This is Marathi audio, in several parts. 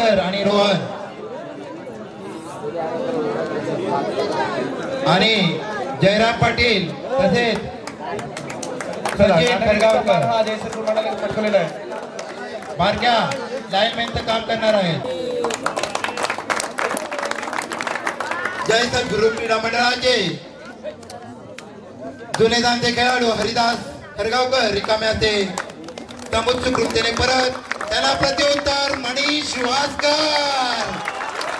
आणि रोहन. आणि जयराम पाटील तसेच आहे. बारक्या लाईनमॅनचं काम करणार आहेत. जय सद्गुरु क्रीडा मंडळाचे. जुने जाणते खेळाडू हरिदास खरगावकर रिकाम्याचे. तमुत सुकृतीने परत. त्याला प्रत्युत्तर मनीष वासकर.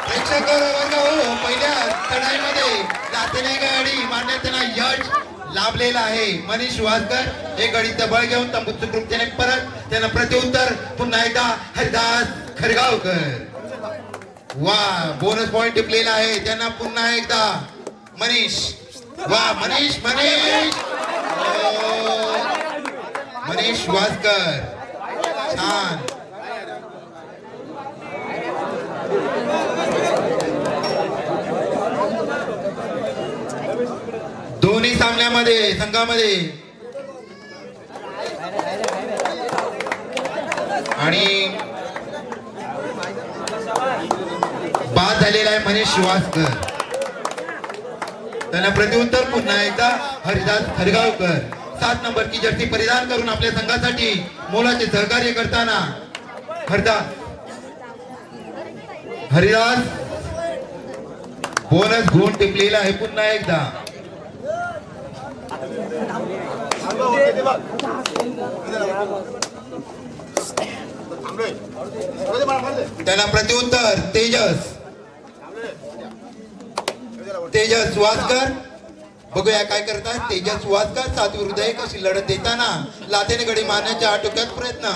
प्रेक्षक वर्ग हो पहिल्या चढाईमध्ये लातेने गाडी मान्यतेला त्यांना यश लाभलेला आहे. मनीष वासकर हे गडीचं बळ घेऊन तंबूत सुकृतीने परत त्यांना प्रत्युत्तर पुन्हा एकदा हरिदास खरगावकर. वा बोनस पॉइंट टिपलेला आहे. त्यांना पुन्हा एकदा मनीष. वा मनीष मनीष. हो. मनीष वासकर. छान. सामन्यामध्ये संघामध्ये. आणि बाद झालेला आहे मनीष वासकर त्यांना प्रत्युत्तर पुन्हा एकदा हरिदास हरगावकर सात नंबरची जर्सी परिधान करून आपल्या संघासाठी मोलाचे सहकार्य करताना हरदास. हरिदास बोनस गुण टिपलेला आहे पुन्हा एकदा. त्याला प्रत्युत्तर तेजस. तेजस वाजकर. बघूया काय करतात. तेजस वाजकर साधू हृदय कशी लढत देताना लातेने गडी मारण्याच्या आटोक्यात प्रयत्न.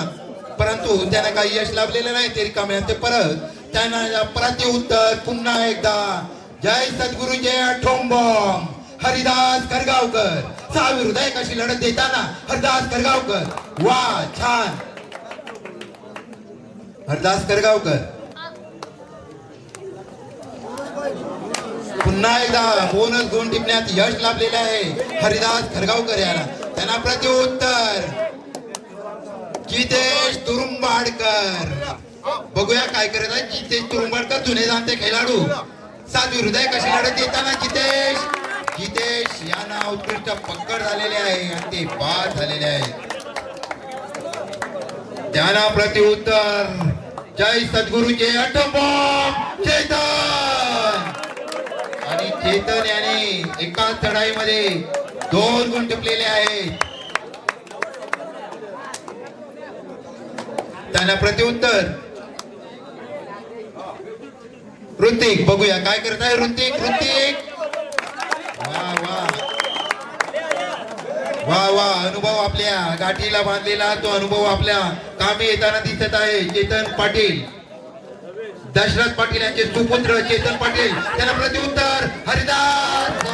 परंतु त्यांना काही यश लाभलेलं नाही. ते रिकामे ते परत त्यांना प्रत्युत्तर पुन्हा एकदा. जय सद्गुरु जय ठोंबॉम हरिदास खरगावकर सहावी हृदय कशी लढत देताना हरिदास खरगावकर वा छान. हरदास करगावकर. पुन्हा एकदा बोनस दोन टिपण्यात यश लाभलेले आहे. हरिदास खरगावकर याला. त्यांना प्रत्युत्तर. जितेश तुरुंबाडकर. बघूया काय करत आहे जितेश तुरुंबाडकर जुने जाणते खेळाडू. सात हृदय कशी लढत येताना जितेश जितेश यांना उत्कृष्ट पकड झालेले आहे आणि ते बाद झालेले आहे. त्यांना प्रत्युत्तर जय सद्गुरु जय चेतन! आणि चेतन याने एकाच चढाईमध्ये दोन गुण टिपलेले आहेत. त्यांना प्रत्युत्तर ऋतिक बघूया काय करत आहे ऋतिक ऋतिक! वा वा. अनुभव आपल्या. गाठीला बांधलेला तो अनुभव आपल्या. कामी येताना दिसत आहे चेतन पाटील. दशरथ पाटील यांचे सुपुत्र चेतन पाटील. त्यांना प्रत्युत्तर हरिदास.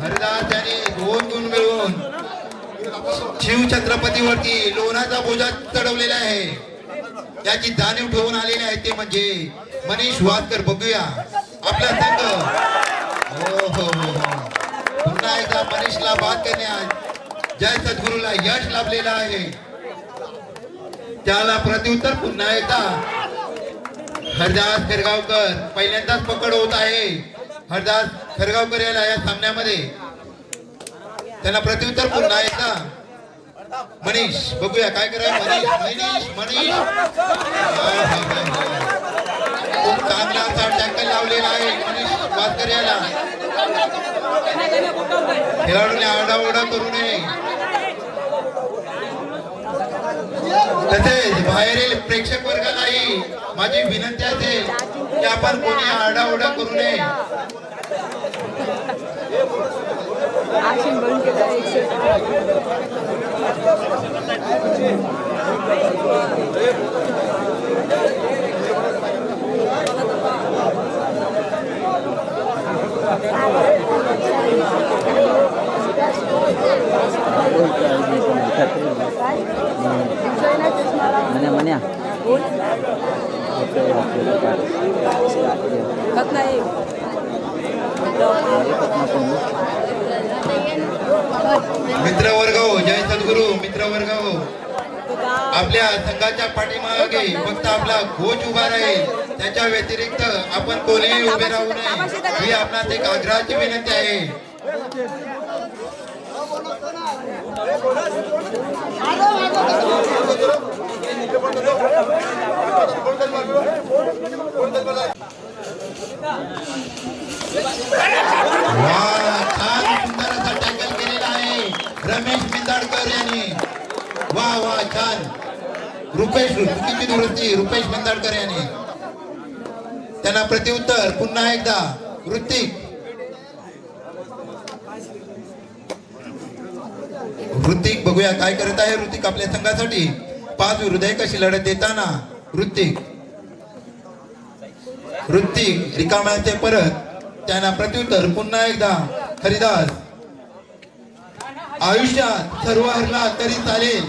हरिदास यांनी दोन गुण मिळवून शिव छत्रपतीवरती लोणाचा बोजा चढवलेला आहे. त्याची जाणीव ठेवून आलेले आहे ते म्हणजे मनीष वादकर बघूया. आपला संघ. हो पुन्हा एकदा मनीषला भाग्यने जय सद्गुरूला यश लाभलेलं आहे त्याला प्रत्युत्तर पुन्हा एकदा. हरदास खरगावकर पहिल्यांदाच पकड होत आहे. हरदास खरगावकर याला या सामन्यामध्ये. त्यांना प्रत्युत्तर पुन्हा एकदा. मनीष बघूया काय करा मनीष मनीष मनीष. खूप चांगला असा टॅकल लावलेला आहे मनीष वासकर याला खेळाडूने आरडाओरडा करू नये. तसेच बाहेरील प्रेक्षक वर्गालाही माझी विनंती असेल की आपण कोणी आरडाओरडा करू नये. Action मित्र वर्ग हो जय सद्गुरु मित्र वर्ग हो. आपल्या संघाच्या पाठीमागे फक्त आपला घोष उभा राहील. त्याच्या व्यतिरिक्त आपण कोणीही उभे राहू नये. ही आपणास एक आग्रहाची विनंती आहे. वा छान सुंदर असा टॅकल केलेला आहे. रमेश मिंदाडकर यांनी. वा वा छान. रुपेश चुकीची दुरुस्ती रुपेश मिंदाडकर यांनी. त्यांना प्रतिउत्तर पुन्हा एकदा ऋतिक. ऋतिक बघूया काय करत आहे ऋतिक आपल्या संघासाठी. पाच हृदय कशी लढत देताना ऋतिक. ऋतिक रिकाम्याचे परत. त्यांना प्रत्युत्तर पुन्हा एकदा हरिदास. आयुष्यात सर्व हरला तरी चालेल.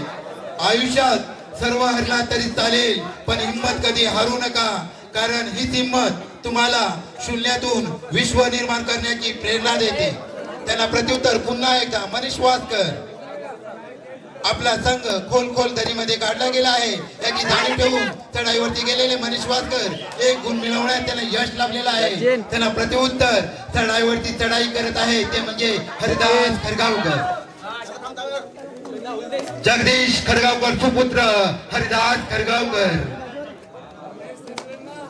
आयुष्यात सर्व हरला तरी चालेल पण हिंमत कधी हारू नका. कारण ही हिंमत तुम्हाला शून्यातून विश्व निर्माण करण्याची प्रेरणा देते. त्यांना प्रत्युत्तर पुन्हा एकदा मनीष वासकर. आपला संघ खोल खोल दरीमध्ये काढला गेला आहे. याची जाणीव ठेवून चढाईवरती गेलेले मनीष वासकर एक गुण मिळवण्यात त्यांना यश लाभलेलं आहे. त्यांना प्रत्युत्तर चढाईवरती चढाई करत आहे. ते म्हणजे हरिदास खरगावकर. जगदीश खरगावकर सुपुत्र हरिदास खरगावकर.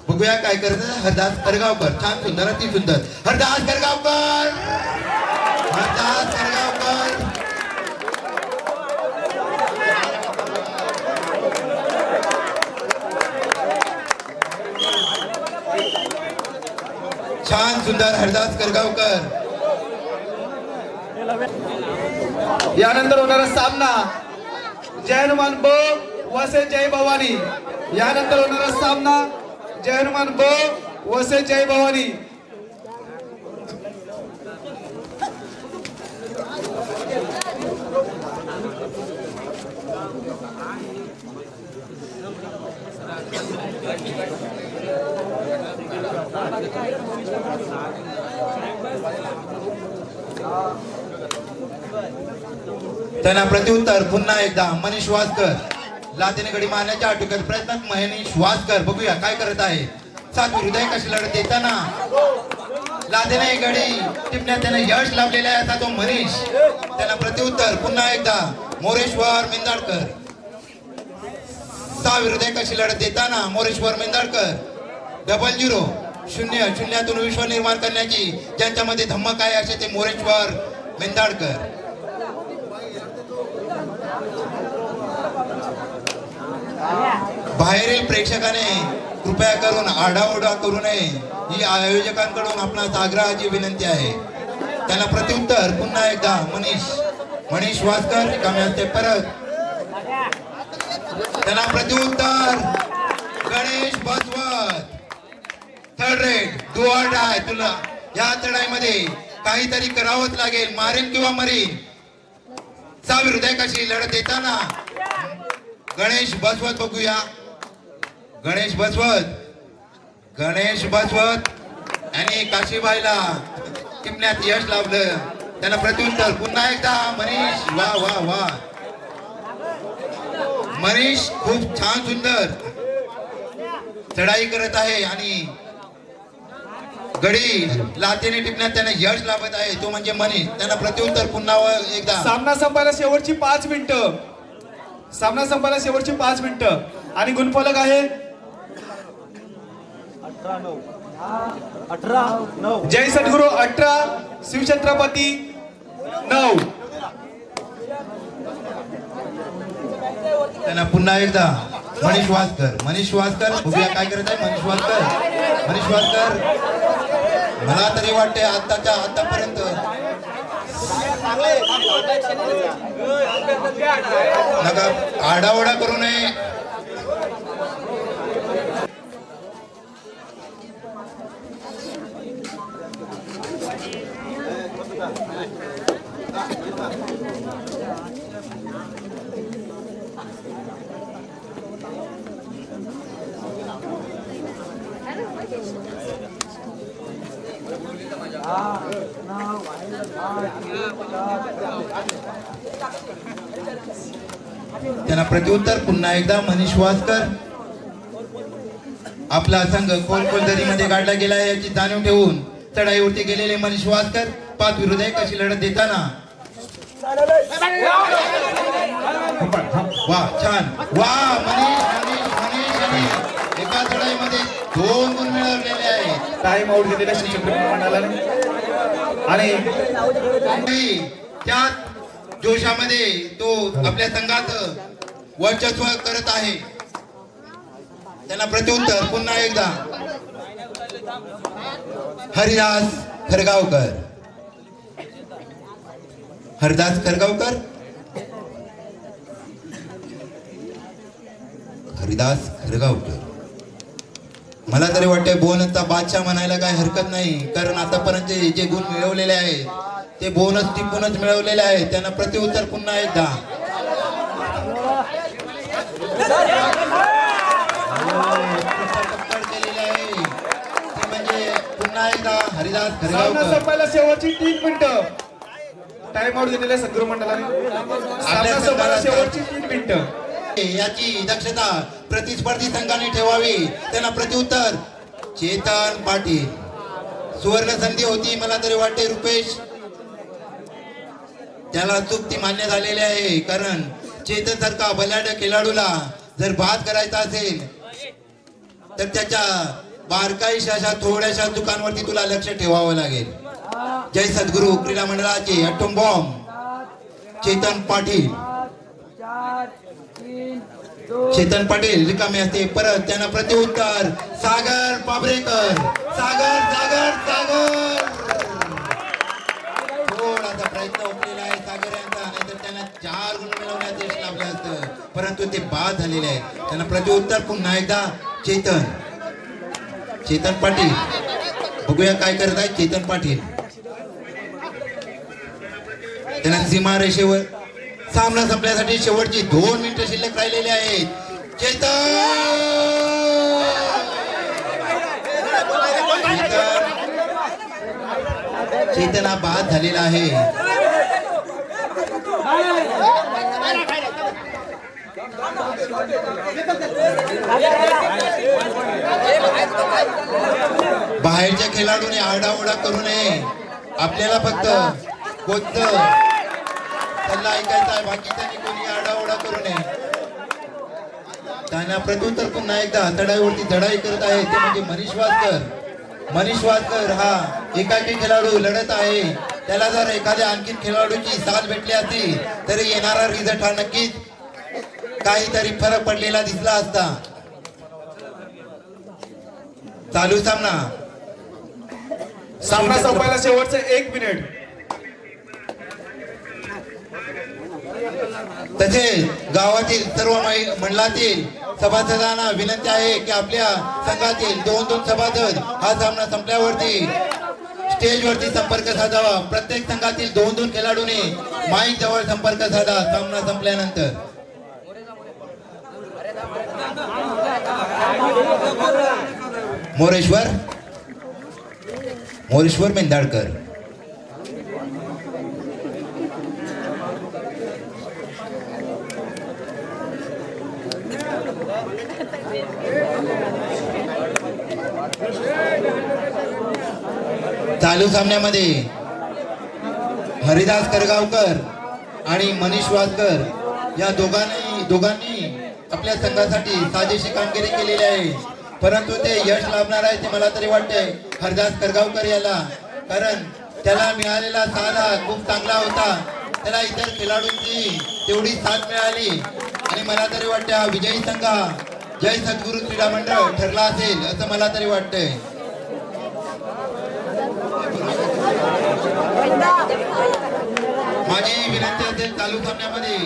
बघूया काय करत हरदास करगावकर. छान सुंदर अति सुंदर. हरदास करगावकर! हरदास करगावकर! छान सुंदर हरदास करगावकर! यानंतर होणारा सामना. जय हनुमान ब वसे जय भवानी. यानंतर होणारा सामना. जय हनुमान ब वसे जय भवानी. त्यांना प्रत्युत्तर पुन्हा एकदा मनीष वासकर. लातीने गडी मारण्याच्या आटोक्यात प्रयत्नात मनीष वासकर बघूया काय करत आहे. सात हृदय कशी लढत? देताना लादेने गडी टिपण्यात त्याने यश लाभलेला आहे. असा तो मनीष. त्याला प्रत्युत्तर. पुन्हा एकदा. मोरेश्वर मेंदाडकर सहा हृदय कशी लढत? देताना मोरेश्वर मेंदाडकर डबल झिरो शून्य. शून्यातून विश्व निर्माण करण्याची ज्यांच्यामध्ये धम्मक आहे असे ते मोरेश्वर मेंदाडकर बाहेरील प्रेक्षकाने कृपया करून आडाओढा करू नये. ही आयोजकांकडून आपणास आग्रहाची विनंती आहे. त्याला प्रत्युत्तर पुन्हा एकदा मनीष मनीष वासकर रिकाम्याचे परत. त्याला प्रत्युत्तर गणेश बसवत. थर्ड रेट तू ऑर्ड आहे तुला. या चढाईमध्ये काहीतरी करावंच लागेल मारेन किंवा मरीन. सा हृदय कशी लढत देताना गणेश बसवत बघूया. गणेश बसवत. गणेश बसवत. आणि काशीबाईला टिपण्यात यश लाभलं. त्यांना प्रत्युत्तर पुन्हा एकदा मनीष वा वा वा. मनीष खूप छान सुंदर. चढाई करत आहे आणि गडी लातेने टिपण्यात त्यांना यश लाभत आहे. तो म्हणजे मनीष. त्यांना प्रत्युत्तर पुन्हा एकदा. सामना संपायला शेवटची पाच मिनिटं. सामना संपायला शेवटची पाच मिनिटं. आणि गुणफलक आहे जय सद्गुरू अठरा शिवछत्रपती नऊ. त्यांना पुन्हा एकदा. मनीष वासकर मनीष वासकर उभ्या. काय करत आहे? मनीष वासकर. मनीष वासकर. मला तरी वाटते आताच्या आतापर्यंत. नका करू नये. त्यांना प्रत्युत्तर. पुन्हा एकदा मनीष वासकर. आपला संघ खोलखोलमध्ये काढला गेला आहे याची जाणीव ठेवून. चढाईवरती गेलेले मनीष वासकर पाच विरुद्ध एक अशी लढत देताना. वा छान. वा मनीष मनीष मनीष मनीष. एका चढाईमध्ये दोन गुण मिळवलेले आहेत. टाइम आउट दिलेल्या शिक्षक आणि त्याच जोशामध्ये तो आपल्या संघात वर्चस्व करत आहे. त्यांना प्रत्युत्तर पुन्हा एकदा. हरिदास खरगावकर. हरिदास खरगावकर? हरिदास खरगावकर. मला तरी वाटतंय बोनसचा बादशाह म्हणायला काही हरकत नाही कारण आतापर्यंत जे गुण मिळवलेले आहेत ते बोनस टिपूनच मिळवलेले आहेत त्यांना प्रत्युत्तर पुन्हा एकदा. आहे. म्हणजे पुन्हा एकदा हरिदास सामना खरगावकर संपायला शेवटची तीन मिनिटं. टाइम आउट दिलेल्या सद्गुरू मंडळाने. सामना संपायला शेवटची तीन मिनिटं. याची दक्षता प्रतिस्पर्धी संघाने ठेवावी. त्यांना प्रत्युत्तर चेतन पाटील. सुवर्ण संधी होती मला तरी वाटते रुपेश त्याला चूक ती मान्य झालेली आहे कारण चेतन सारखा बलाढ्य खेळाडूला जर बाद करायचा असेल तर त्याच्या बारकाईशा अशा थोड्याशा चुकांवरती तुला लक्ष ठेवावं लागेल. जय सद्गुरु क्रीडा मंडळाचे अटोम बॉम्ब चेतन पाटील. चेतन पाटील रिकामे असते परत त्यांना प्रतिउत्तर सागर पाबरेकर. सागर सागर सागर. थोडासा प्रयत्न उठलेला आहे. सागर यांचा नाहीतर त्यांना चार गुण मिळवण्यात यश लाभलं असतं. परंतु ते बाद झालेले आहे त्यांना प्रत्युत्तर पुन्हा एकदा चेतन. चेतन पाटील. बघूया काय करत आहे चेतन पाटील. त्यांना सीमा रेषेवर सामना संपल्यासाठी शेवटची दोन मिनिटं शिल्लक राहिलेली आहेत. चेतन! चेतना बाद झालेला आहे. बाहेरच्या खेळाडूने आरडाओरडा करू नये. आपल्याला फक्त कोणतं सल्ला ऐकायचा आहे. बाकीच्यांनी कोणी आरडाओरडा करू नये. त्यांना प्रत्युत्तर पुन्हा एकदा हातडाईवरती चढाई करत आहे. ते म्हणजे मनीष वाजकर मनीष वासकर हा एकाकी खेळाडू लढत आहे. त्याला जर एखाद्या आणखीन खेळाडूची साथ भेटली असती तरी येणारा रिझल्ट हा नक्कीच काहीतरी फरक पडलेला दिसला असता. चालू सामना. सामना संपायला शेवटचं एक मिनिट तसेच गावातील सर्व मंडळातील सभासदांना विनंती आहे की आपल्या संघातील दोन दोन सभासद हा सामना संपल्यावरती स्टेजवरती संपर्क साधावा. प्रत्येक संघातील दोन दोन खेळाडूंनी माईक जवळ संपर्क साधा. सामना संपल्यानंतर. मोरेश्वर? मोरेश्वर मेंधाडकर चालू सामन्यामध्ये हरिदास करगावकर आणि मनीष वाजकर या दोघांनी दोघांनी आपल्या संघासाठी साजेशी कामगिरी केलेली आहे. परंतु ते यश लाभणार आहे ते मला तरी वाटतंय हरिदास करगावकर याला. कारण त्याला मिळालेला साधा खूप चांगला होता. त्याला इतर खेळाडूंची तेवढी साथ मिळाली. मला तरी वाटतं हा विजयी संघ जय सद्गुरु क्रीडा मंडळ ठरला असेल असं मला तरी वाटतंय. माझी विनंती असेल चालू सामन्यामध्ये.